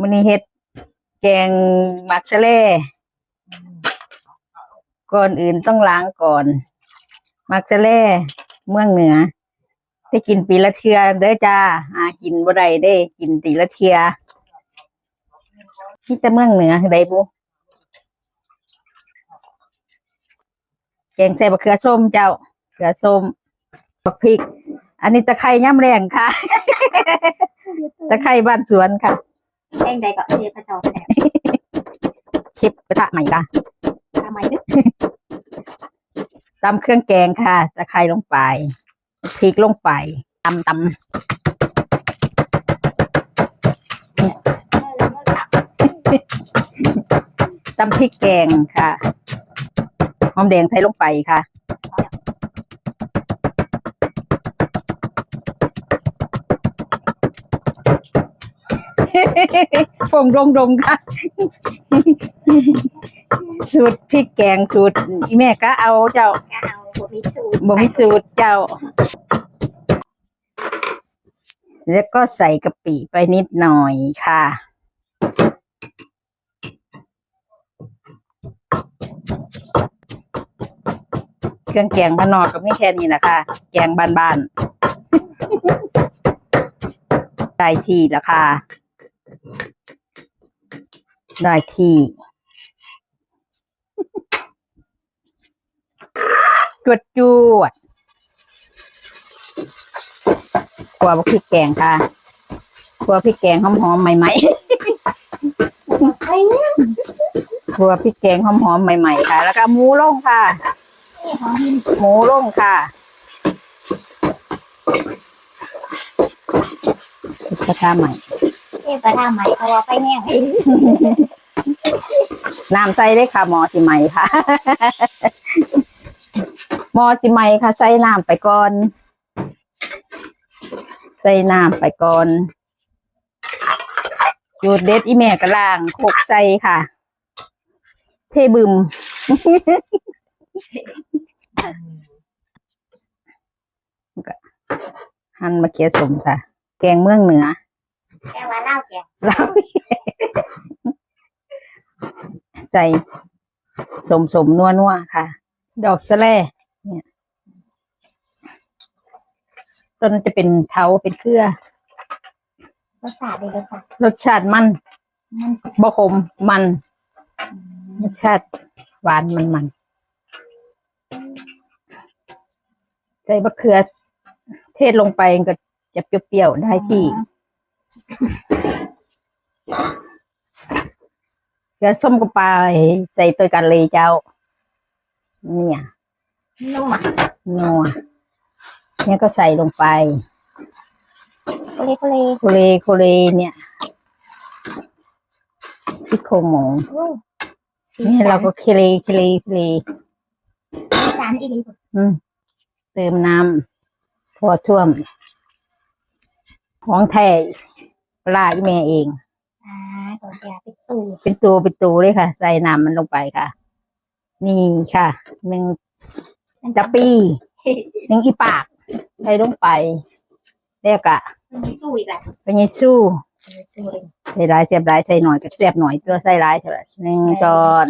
มื้อนี้เฮ็ดแกงหมักสะเลก่อนอื่นต้องล้างก่อนหมักสะเลเมืองเหนือ ได้กินปีละเทือเด้อจ้าหากินบ่ได้ได้ กินปีละเทื่อที่แต่เมืองเหนือได้บุแกงใส่บะเขือส้มเจ้าเขือส้มบักพริก อันนี้ตะไคร้ย่ำแรงค่ะ ตะไคร้บ้านสวนค่ะ แป้งใดก็เทพระจอมแหละเชิปกระทะใหม่ค่ะทำไมนึกตำเครื่องแกงค่ะตะไคร้ลงไปพริกลงไปตำตเมื่อเมื่อหลับำตำพริกแกงค่ะ หอมแดงใส่ลงไปค่ะ ฟงดงดงค่ะ สูตรพริกแกงสูตรอีแม่ก็เอาเจ้าเอาบะหมี่สูตรบ่มีสูตรเจ้า แล้วก็ใส่กะปิไปนิดหน่อยค่ะเครื่องแกงบ้านอกก็ไม่แค่นี้นะคะ แกงบ้านๆได้ที่แล้วค่ะ ได้ที่จวดจวดกลัวพริกแกงค่ะกลัวพริกแกงหอมๆใหม่ใครเนี่ๆกลัวพริกแกงหอมๆใหม่ๆค่ะ แล้วก็หมูล่งค่ะ หมหมูลงค่ะกระทะใหม่เทพระทำใหม่เพราะว่าไฟแห้ง น้ำใส่ได้ค่ะหมอสิใหม่ค่ะ หมอสิใหม่ค่ะ ใส่น้ำไปก่อน ใส่น้ำไปก่อนจูดเด็ดอีแม่กระล่างโคกใส่ค่ะ เทบึมหั่นมาเคียสมค่ะ แกงเมืองเหนือแกว่าเล่าแกเรา ใส่สมสมนัวนัวๆค่ะ ดอกสะแลเนี่ยต้นจะเป็นเทาเป็นเครือ รสชาติดีเลยค่ะรสชาติมันมันบะขมมันรสชาติหวานมันมันใส่บะเขือเทศลงไปก็จะเปรี้ยวๆได้ที่ เกลือส้มกับปลาใส่ตัวกันเลยเจ้า เนี่ยนุ่มอะนัวเนี่ยก็ใส่ลงไปโคเลโคเลโคเลโคเลเนี่ยซี่โครงหมูโอ้สีนี่สัเรานก็เคเลเคเลเคเลสีสันอีกทีอืมเติมน้ำพอท่วม ของแท้ปลาอีแม่เองอ่าตัวแกปิดตู้ เป็นตัวเป็นตัวเลยค่ะ ใส่น้ำมันลงไปค่ะ นี่ค่ะ หนึ่งจะปีหนึ่งอีปากใส่ลงไปแล้วก็มันมีสู้อีกแหละเป็นยังสู้มันมีสู้เลยใส่ร้ายเสียบร้ายใส่หน่อยก็เสียบหน่อยตัวใส่ร้ายเท่าไหร่หนึ่งช้อน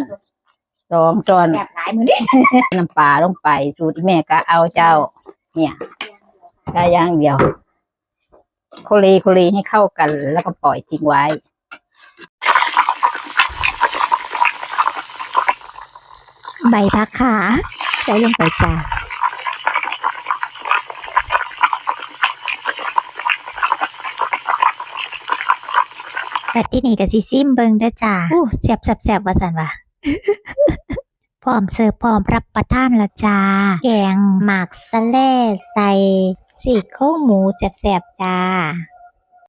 สองช้อนแบบหลายมือดิน้ำปลาลงไปสูตรที่แม่ก็เอาเจ้า เนี่ยได้อย่างเดียวโคเลโคเลให้เข้ากันแล้วก็ปล่อยทิ้งไว้ ใบพักขาใส่ลงไปจ้าบัดที่นี่ก็สิซิมเบิงเด้อจ้าอู้แซ่บแซ่บแซ่บว่าสันวะพร้อมเสิร์ฟพร้อมรับประทานและจ้า แกงหมักสะแล่ใส่สี่โครงหมูแซ่บๆจ้า